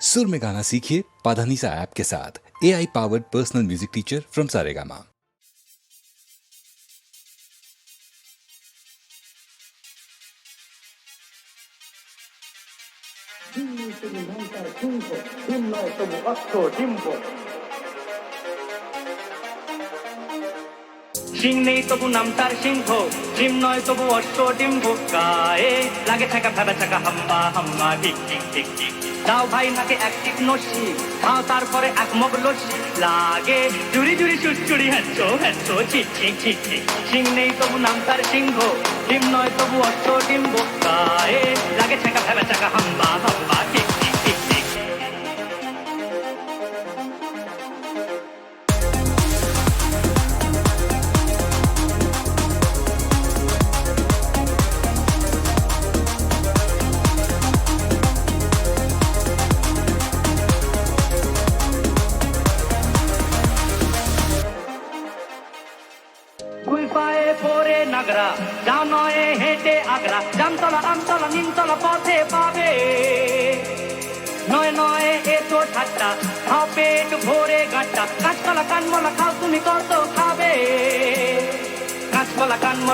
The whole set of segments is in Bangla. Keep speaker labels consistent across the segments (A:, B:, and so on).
A: सुर में गाना सीखिए पाधानीसा ऐप के साथ A I powered personal music teacher from Saregama
B: তুমি নৌকার সিংহ ডিম নয় তবু অস্ত্র ডিম্ব
C: সিং নেই তবু নাম তার সিংহ ডিম নয় তবু অষ্ট ডিম্ব গায়ে লাগে থাকা ভেবে থাকা হাম্বা হাম্বা ঠিক ঠিক ঠিক ঠিক দাও ভাই নাকে এক টিপ নসি, খাও তারপরে এক মগ লসি। লাগে জুড়ি জুড়ি চুচুড়ি হ্যাচ্ছো হ্যাচ্ছো ঠিক ঠিক ঠিক ঠিক সিং নেই তবু নাম তার সিংহ, ডিম নয় তবু অষ্ট ডিম্ব। গায়ে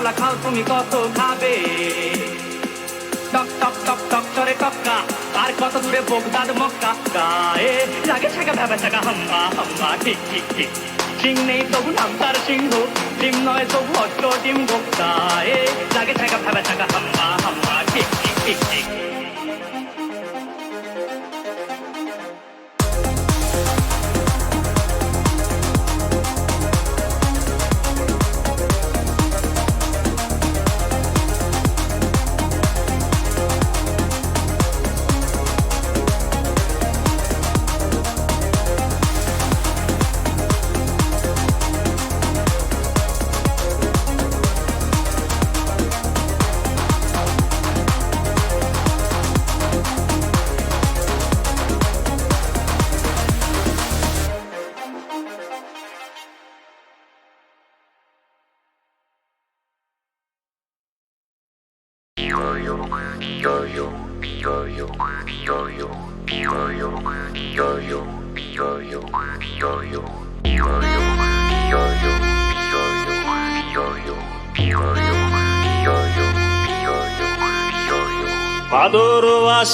C: কানমলা খাও, তুমি কত খাবে? টক টক টক টক করে টক্কা আর কত দূরে বোগদাদ মক্কা গায়ে লাগে থাকা ভেবে থাকা হাম্বা হাম্বা ঠিক ঠিক ঠিক। সিং নেই তবু নাম তার সিংহ, ডিম নয় তবু অট্ট ডিম গায়ে লাগে থাকা ভেবে থাকা হাম্বা হাম্বা ঠিক ঠিক ঠিক ঠিক।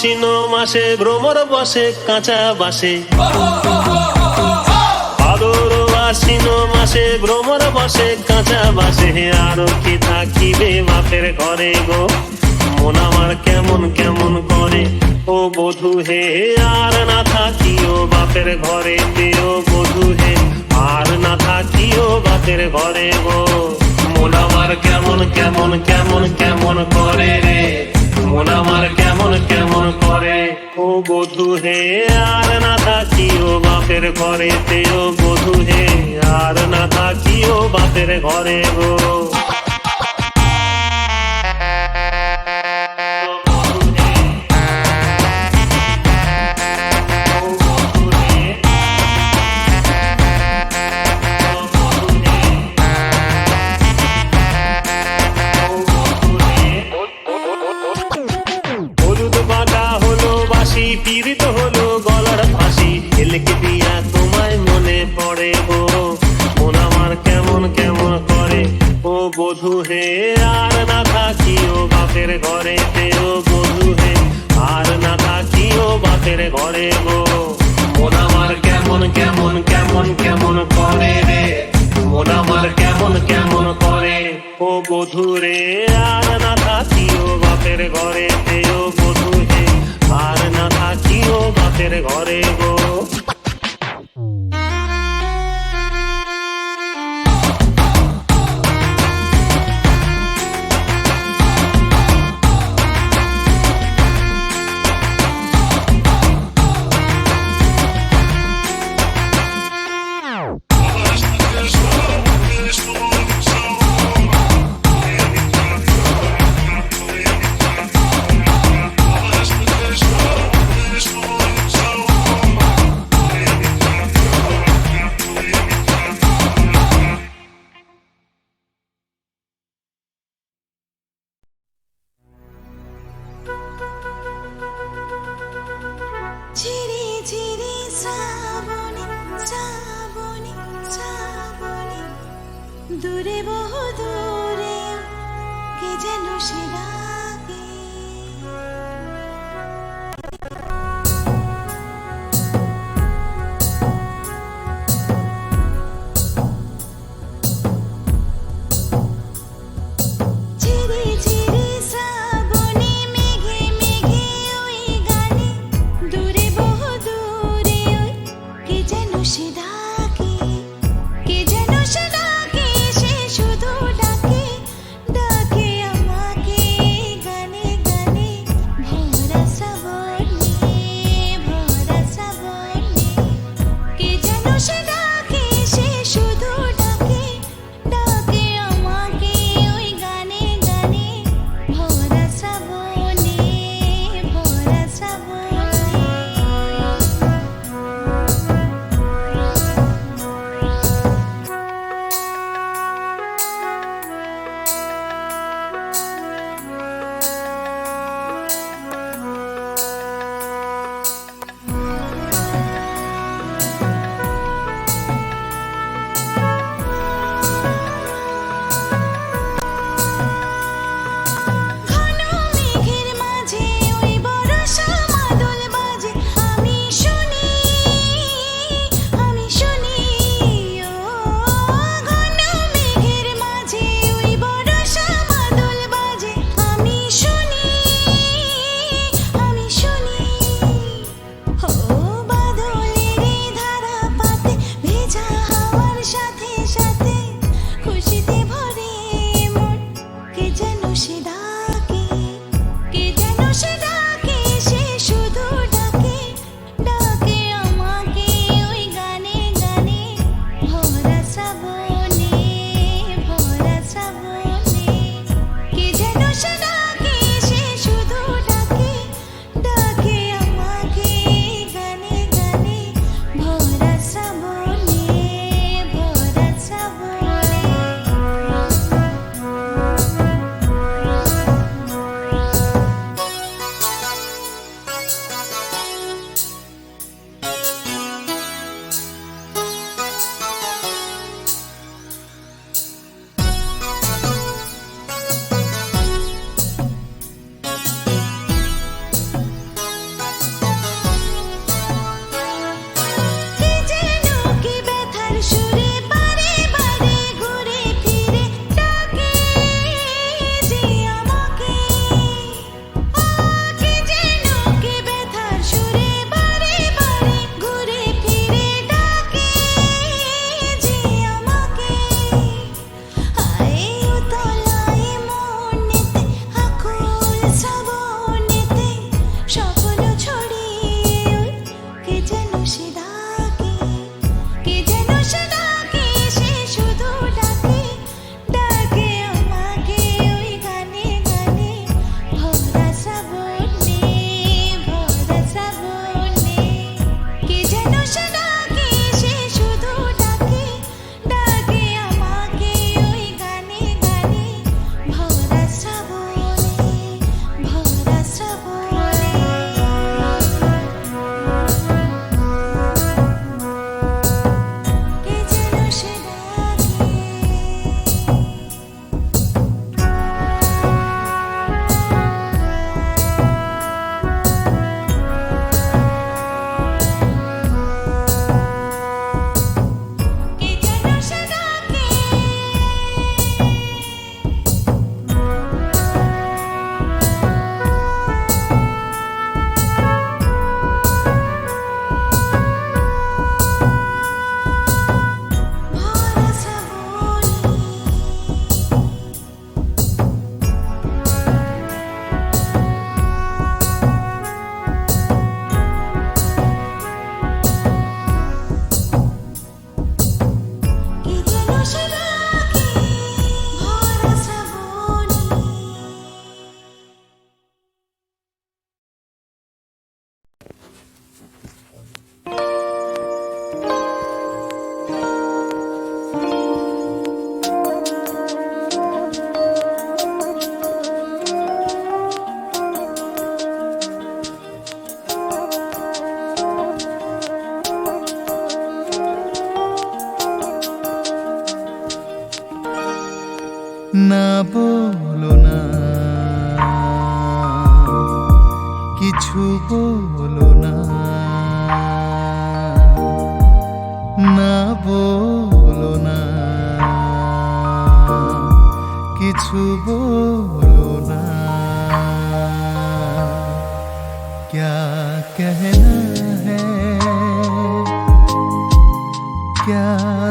D: আশ্বিন মাসে ভ্রমর বসে, কাঁচা বাসে। ভাদর আশ্বিন মাসে ভ্রমর বসে, কাঁচা বাসে। আর কি থাকিবে বাপের ঘরে গো? মন আমার কেমন কেমন করে? ও বধু হে, আর না থাকিও বাপের ঘরে দেও বধু হে, আর না থাকিও বাপের ঘরে গো। মন আমার কেমন কেমন কেমন কেমন করে রে? মন আমার কেমন কেমন করে? ও বধু হে, আর না থাকিও বাপের ঘরে ও বধু হে, আর না থাকিও বাপের ঘরে গো।
E: দূরে বহু দূরে কে যেন সে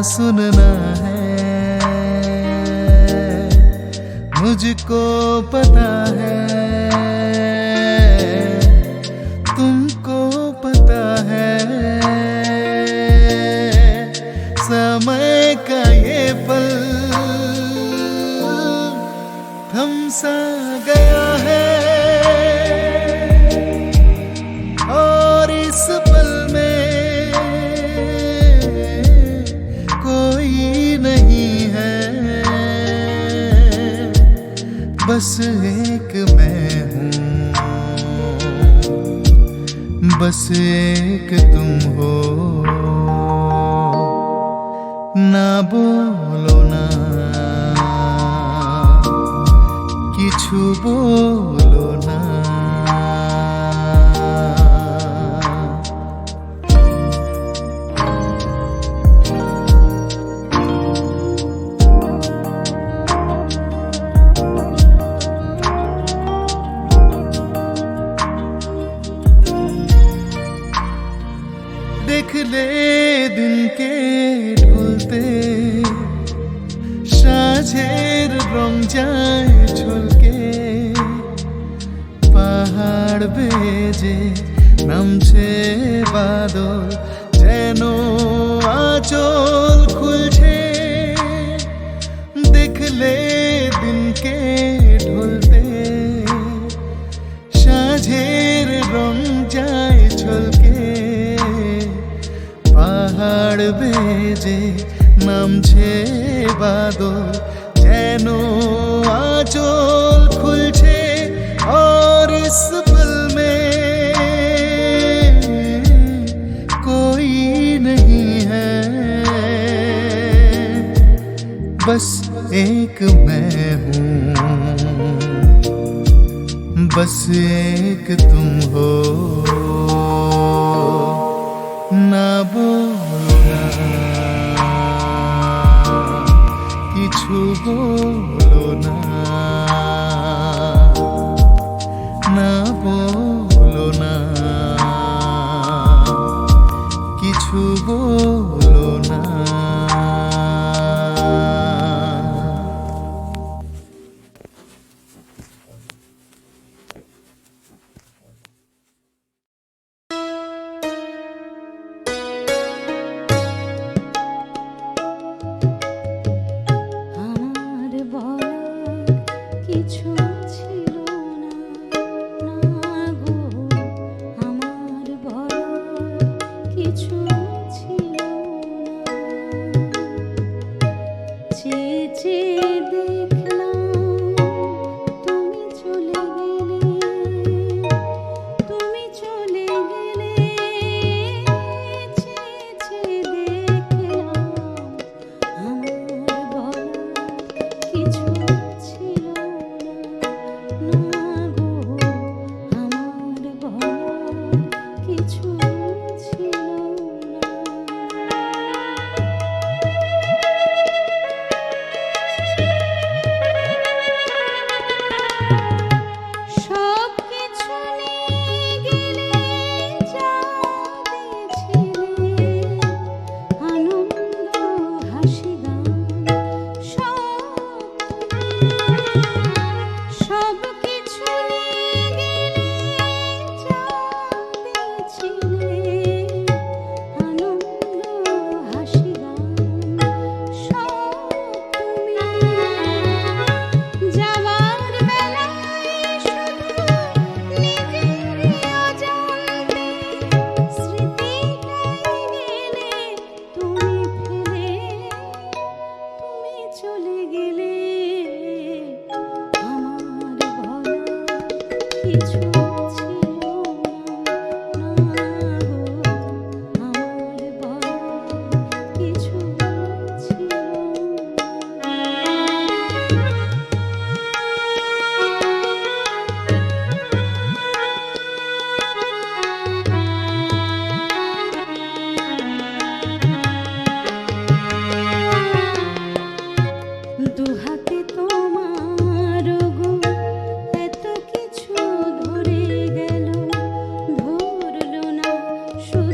F: सुनना है। मुझको पता है। você. নামছে বাদল, যেন আচল খুলছে। দেখলে দিনকে ঢুলতে, সাঝের রং যায় ঝলকে পাহাড় বেজে নামছে বাদল, যেন আচল খুলছে। আর সব बस एक मैं हूँ बस एक तुम हो। ना बोला कि छू কিছু
G: 树。